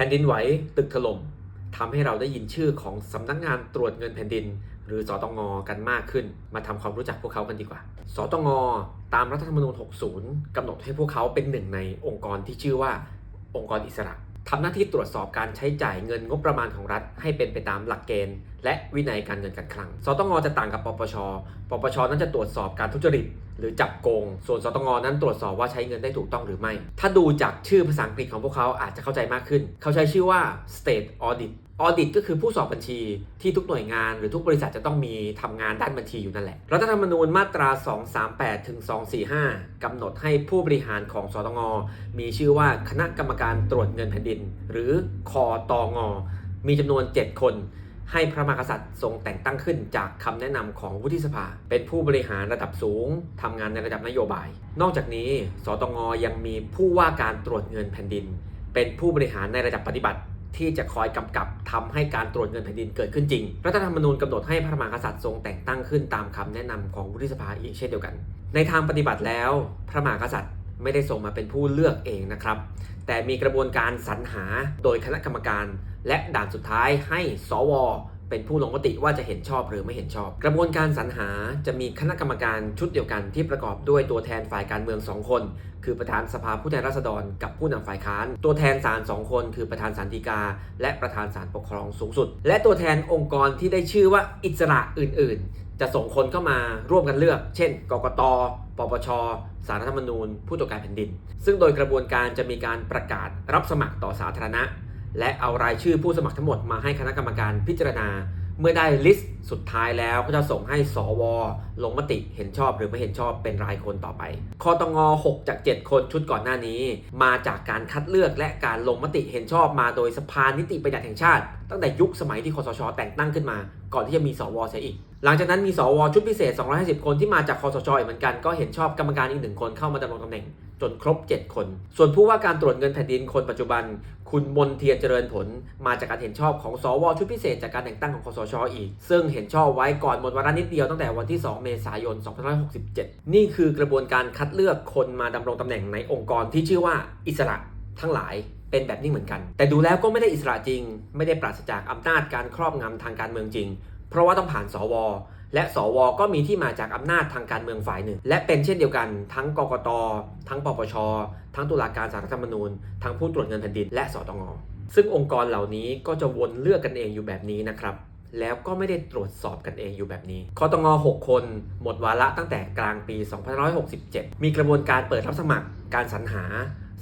ผ่นดินไหวตึกถล่มทำให้เราได้ยินชื่อของสำนักงานตรวจเงินแผ่นดิน หรือสตงกันมากขึ้น มาทำความรู้จักพวกเขากันดีกว่า สตงตามรัฐธรรมนูญ 60กำหนดให้พวกเขาเป็นหนึ่งในองค์กรที่ชื่อว่าองค์กรอิสระ ทำหน้าที่ตรวจสอบการใช้จ่ายเงินงบประมาณของรัฐ ให้เป็นไปตามหลักเกณฑ์ และวินัยการเงินการคลัง สตงจะต่างกับปปช ปปชนั้นจะตรวจสอบการทุจริต หรือจับโกง ส่วนสตงนั้นตรวจสอบว่าใช้เงินได้ถูกต้องหรือไม่ ถ้าดูจากชื่อภาษาอังกฤษของพวกเขาอาจจะเข้าใจมากขึ้น เขาใช้ชื่อว่า state audit audit ก็คือผู้สอบบัญชีที่ทุกหน่วยงานหรือทุกบริษัทจะต้องมีทำงานด้านบัญชีอยู่นั่นแหละ รัฐธรรมนูญมาตรา 238 ถึง 245กำหนดให้ผู้บริหารของสตงมีชื่อว่าคณะกรรมการตรวจเงินแผ่นดิน หรือคอตองมีจำนวน 7 คน ให้พระมหากษัตริย์ทรงแต่งตั้งขึ้นจากคำแนะนำของวุฒิสภา เป็นผู้บริหารระดับสูงทำงานในระดับนโยบาย นอกจากนี้สตงยังมีผู้ว่าการตรวจเงินแผ่นดิน เป็นผู้บริหารในระดับปฏิบัติ ที่จะคอยกำกับทำให้การตรวจเงินแผ่นดินเกิดขึ้นจริง รัฐธรรมนูญกำหนดให้พระมหากษัตริย์ทรงแต่งตั้งขึ้นตามคำแนะนำของวุฒิสภาอีกเช่นเดียวกัน ในทางปฏิบัติแล้ว พระมหากษัตริย์ไม่ได้ทรงมาเป็นผู้เลือกเองนะครับ แต่มีกระบวนการสรรหาโดยคณะกรรมการ และด่านสุดท้ายให้สว เป็นผู้ลงมติว่าจะเห็นชอบหรือไม่เห็นชอบ กระบวนการสรรหาจะมีคณะกรรมการชุดเดียวกันที่ประกอบด้วยตัวแทนฝ่ายการเมือง 2 คน คือประธานสภาผู้แทนราษฎร กับผู้นำฝ่ายค้าน ตัวแทนศาล2คน คือประธานศาลฎีกา และประธานศาลปกครองสูงสุด และตัวแทนองค์กรที่ได้ชื่อว่าอิสระอื่น ๆ จะส่งคนเข้ามาร่วมกันเลือก เช่น กกตปปช สารรัฐธรรมนูญ ผู้ตรวจการแผ่นดิน ซึ่งโดยกระบวนการจะมีการประกาศรับสมัครต่อสาธารณะ และเอารายชื่อผู้สมัครทั้งหมดมาให้คณะกรรมการพิจารณา เมื่อได้ลิสต์สุดท้ายแล้วก็จะส่งให้สว ลงมติเห็นชอบหรือไม่เห็นชอบเป็นรายคนต่อไปคอตง6 จาก 7 คนชุดก่อนหน้านี้ มาจากการคัดเลือกและการลงมติเห็นชอบมาโดยสภานิติบัญญัติแห่งชาติ ตั้งแต่ยุคสมัยที่คอสช แต่งตั้งขึ้นมา ก่อนที่จะมีสวเสียอีก หลังจากนั้นมีสวชุดพิเศษ 250 คนที่มาจากคอสชอีกเหมือนกันก็เห็นชอบกรรมการอีกหนึ่งคนเข้ามาดำรงตำแหน่ง จนครบ 7 คน ส่วนผู้ว่าการตรวจเงินแผ่นดินคนปัจจุบัน คุณมนเทียนเจริญผล มาจากการเห็นชอบของสวชุดพิเศษจากการแต่งตั้งของคอสชอีก ซึ่งเห็นชอบไว้ก่อนหมดวาระนิดเดียวตั้งแต่วันที่ 2 เมษายน 2567 นี่คือกระบวนการคัดเลือกคนมาดำรงตำแหน่งในองค์กรที่ชื่อว่าอิสระทั้งหลายเป็นแบบนี้เหมือนกัน แต่ดูแล้วก็ไม่ได้อิสระจริง ไม่ได้ปราศจากอำนาจการครอบงำทางการเมืองจริง เพราะว่าต้องผ่านสว และสวก็มีที่มาจากอำนาจทางการเมืองฝ่ายหนึ่ง และเป็นเช่นเดียวกันทั้งกกต ทั้งปปช ทั้งตุลาการศาลรัฐธรรมนูญ ทั้งผู้ตรวจเงินแผ่นดินและสตงซึ่งองค์กรเหล่านี้ก็จะวนเลือกกันเองอยู่แบบนี้นะครับแล้วก็ไม่ได้ตรวจสอบกันเองอยู่แบบนี้คอตง6 คนหมดวาระตั้งแต่กลางปี 2567 มีกระบวนการเปิดรับสมัคร การสรรหา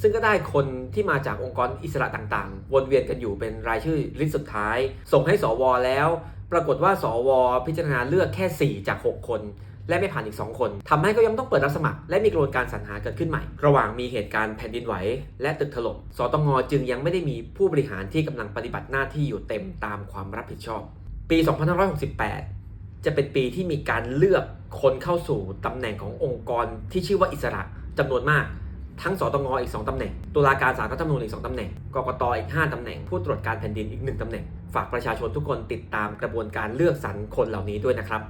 ซึ่งก็ได้คนที่มาจากองค์กรอิสระต่างๆ วนเวียนกันอยู่เป็นรายชื่อลิสต์สุดท้าย ส่งให้สวแล้ว ปรากฏว่าสว พิจารณาเลือกแค่ 4 จาก 6 คน และไม่ผ่านอีก 2 คนทำให้ก็ยังต้องเปิดรับสมัคร และมีกระบวนการสรรหาเกิดขึ้นใหม่ ระหว่างมีเหตุการณ์แผ่นดินไหว และตึกถล่มสตงจึงยังไม่ได้มีผู้บริหารที่กำลังปฏิบัติหน้าที่อยู่เต็มตามความรับผิดชอบ ปี 2568 จะเป็นปีที่มีการเลือกคนเข้าสู่ตำแหน่งขององค์กรที่ชื่อว่าอิสระจำนวนมาก ทั้งสตงอีก 2 ตำแหน่ง ตุลาการศาลรัฐธรรมนูญอีก 2 ตำแหน่ง กกตอีก 5 ตำแหน่ง ผู้ตรวจการแผ่นดินอีก 1 ตำแหน่ง ฝากประชาชนทุกคนติดตามกระบวนการเลือกสรรคนเหล่านี้ด้วยนะครับ